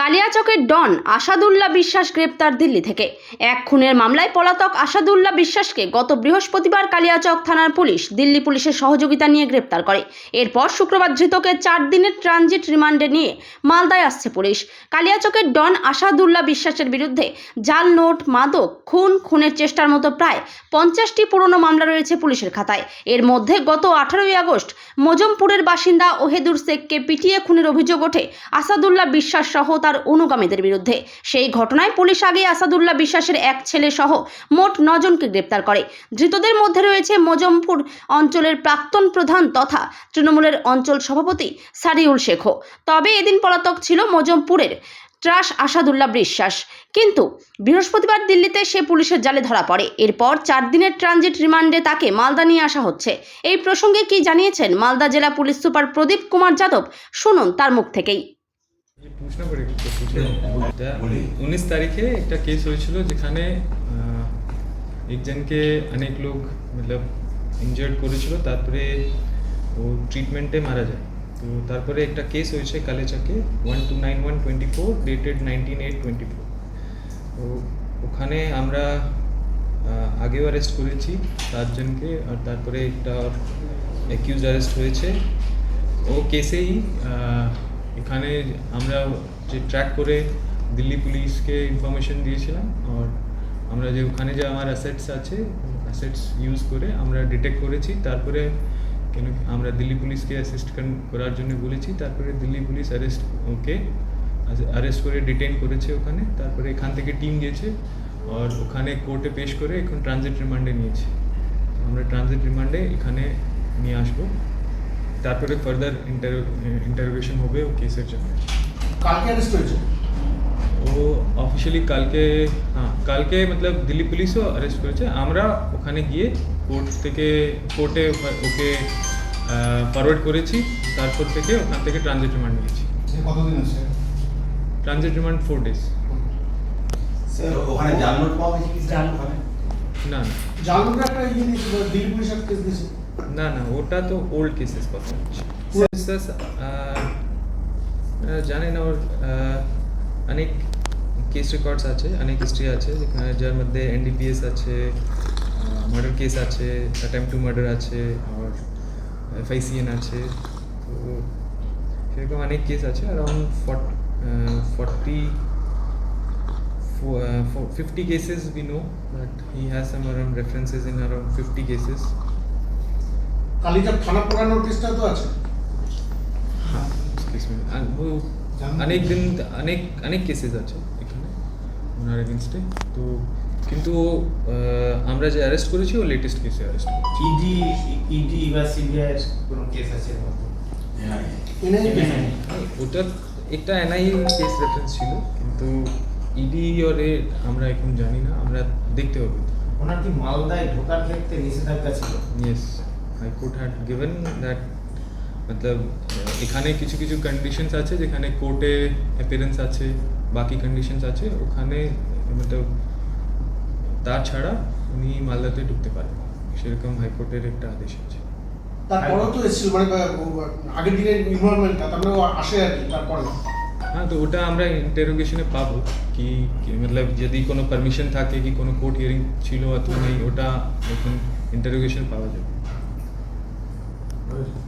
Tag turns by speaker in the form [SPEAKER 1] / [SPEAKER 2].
[SPEAKER 1] কালিয়াচকের ডন আসাদুল্লাহ বিশ্বাস গ্রেপ্তার দিল্লি থেকে। এক খুনের মামলায় পলাতক আসাদুল্লাহ বিশ্বাসকে গত বৃহস্পতিবার কালিয়াচক থানার পুলিশ দিল্লি পুলিশের সহযোগিতা নিয়ে গ্রেপ্তার করে। এরপর শুক্রবার ধৃতকে চার দিনের ট্রানজিট রিমান্ডে নিয়ে মালদায় আসছে পুলিশ। কালিয়াচকের ডন আসাদুল্লাহ বিশ্বাসের বিরুদ্ধে জাল নোট, মাদক, খুন, খুনের চেষ্টার মতো প্রায় পঞ্চাশটি পুরনো মামলা রয়েছে পুলিশের খাতায়। এর মধ্যে গত আঠারোই আগস্ট মজমপুরের বাসিন্দা ওহেদুর শেখকে পিটিয়ে খুনের অভিযোগ ওঠে আসাদুল্লাহ বিশ্বাস সহ তার অনুগামীদের বিরুদ্ধে। সেই ঘটনায় পুলিশ আগে আসাদুল্লাহ বিশ্বাসের এক ছেলে সহ মোট নজনকে গ্রেপ্তার করে। ধৃতদের মধ্যে রয়েছে মজমপুর অঞ্চলের প্রাক্তন প্রধান তথা তৃণমূলের অঞ্চল সভাপতি সারিউল শেখও। তবে এদিন পলাতক ছিল মজমপুরের ট্রাস আসাদুল্লাহ বিশ্বাস। কিন্তু বৃহস্পতিবার দিল্লিতে সে পুলিশের জালে ধরা পড়ে। এরপর চার দিনের ট্রানজিট রিমান্ডে তাকে মালদা নিয়ে আসা হচ্ছে। এই প্রসঙ্গে কি জানিয়েছেন মালদা জেলা পুলিশ সুপার প্রদীপ কুমার যাদব? শুনুন তার মুখ থেকেই।
[SPEAKER 2] প্রশ্ন করে হ্যাঁ, হ্যাঁ, উনিশ তারিখে একটা কেস হয়েছিল যেখানে একজনকে অনেক লোক মতলব ইনজার্ড করেছিল তারপরে ও ট্রিটমেন্টে মারা যায়। তো তারপরে একটা কেস হয়েছে কালেচাকে one two nine one twenty four dated nineteen eight twenty four তো ওখানে আমরা আগেও অ্যারেস্ট করেছি চারজনকে আর তারপরে একটা অ্যাকিউজ অ্যারেস্ট হয়েছে। ও কেসেই এখানে আমরা যে ট্র্যাক করে দিল্লি পুলিশকে ইনফরমেশন দিয়েছিলাম, আর আমরা যে ওখানে যে আমার অ্যাসেটস আছে অ্যাসেটস ইউজ করে আমরা ডিটেক্ট করেছি। তারপরে কেন আমরা দিল্লি পুলিশকে অ্যাসিস্ট করার জন্য বলেছি। তারপরে দিল্লি পুলিশ অ্যারেস্ট ওকে অ্যারেস্ট করে ডিটেন করেছে ওখানে। তারপরে এখান থেকে টিম গেছে, আর ওখানে কোর্টে পেশ করে এখন ট্রানজিট রিমান্ডে নিয়েছি। আমরা ট্রানজিট রিমান্ডে এখানে নিয়ে আসব। তারপরে ফার্দার ইন্টারোগেশন হবে ও কেসের জন্য।
[SPEAKER 3] কালকে অ্যারেস্ট হয়েছে?
[SPEAKER 2] ও অফিসিয়ালি কালকে হ্যাঁ কালকে মতলব দিল্লি পুলিশও অ্যারেস্ট করেছে। আমরা ওখানে গিয়ে কোর্ট থেকে কোর্টে ওকে ফরওয়ার্ড করেছি। তারপর থেকে ওখান থেকে ট্রানজিট রিমান্ড নিয়েছি।
[SPEAKER 3] সে কতদিন আছে?
[SPEAKER 2] Transit remand four days
[SPEAKER 4] sir ওখানে জাল নোট পাওয়া হয়েছে কি স্যার ওখানে
[SPEAKER 2] না না।
[SPEAKER 3] জালুকে একটা ইয়ে দিয়েছিল দিল্লি পুলিশ একটা কেস দিয়েছে?
[SPEAKER 2] না না ওটা তো ওল্ড কেসেস কথা হচ্ছে Cases, আহ, আহ, জানেন ওর আহ, অনেক কেস রেকর্ডস আছে অনেক হিস্ট্রি আছে যেখানে যার মধ্যে এনডিপিএস আছে মার্ডার কেস আছে অ্যাটেম্প টু মার্ডার আছে আর এফআইসিএন আছে তো সেরকম অনেক কেস আছে around forty fifty cases we know but he has some around references in around fifty cases
[SPEAKER 3] কালিকার থানা পুরানোর কেসটা তো আছে।
[SPEAKER 2] ও অনেক দিন অনেক অনেক কেসেস আছে এখানে ওনার এগেনস্টে তো কিন্তু আমরা যে অ্যারেস্ট করেছি ও লেটেস্ট কেসে অ্যারেস্ট করেছি।
[SPEAKER 5] ইডি ইডি বা সিবিআই কোনো কেস আছে
[SPEAKER 4] হ্যাঁ
[SPEAKER 2] ওটা একটা এনআই কেস রেফারেন্স ছিল কিন্তু ইডি ওর আমরা এখন জানি না আমরা দেখতে হবে।
[SPEAKER 5] ওনার কি মালদায় ঢোকার ক্ষেত্রে নিষেধাজ্ঞা ছিল?
[SPEAKER 2] ইয়েস হ্যাড গিভেন দ্যাট মতলব এখানে কিছু কিছু কন্ডিশনস আছে যেখানে কোর্টে অ্যাপিয়ারেন্স আছে বাকি কন্ডিশনস আছে ওখানে মতলব তাছাড়া উনি মালদাতে ঢুকতে পারেন সেরকম হাইকোর্টের একটা আদেশ আছে।
[SPEAKER 3] তারপরেও তো এসেছিল মানে আগের দিনের ইনভলভমেন্টটা তারপরে আসে আর কি তারপরে।
[SPEAKER 2] হ্যাঁ তো ওটা আমরা ইন্টারোগেশনে পাবো কি কি মতলব যদি কোনো পারমিশন থাকে কি কোনো কোর্ট হিয়ারিং ছিল অথবা নেই ওটা এখন ইন্টারোগেশন পাওয়া যাবে। question.